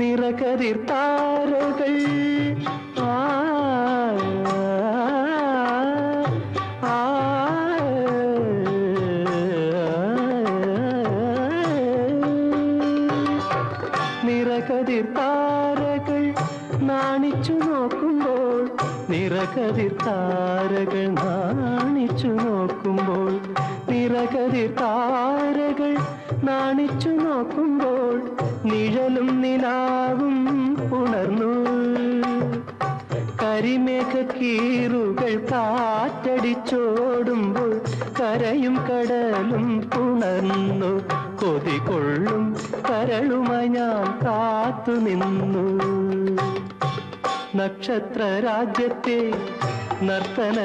നിറകതിർ താരകൾ ആ നിറകതിർ താരകൾ നാണിച്ചു നോക്കുമ്പോൾ നിറകതിർ താരകൾ നാണിച്ചു നോക്കുമ്പോൾ നിറകതിർ താരകൾ നാണിച്ചു നോക്കുമ്പോൾ നിഴലും നിലാവും ഉണർന്നു കരിമേഘ കീറുകൾ കാറ്റടിച്ചോടുമ്പോൾ കരയും കടലും പുണർന്നു കൊതികൊള്ളും കരളുമായി ഞാൻ കാത്തു നിന്നു നക്ഷത്ര രാജ്യത്തെ നർത്തന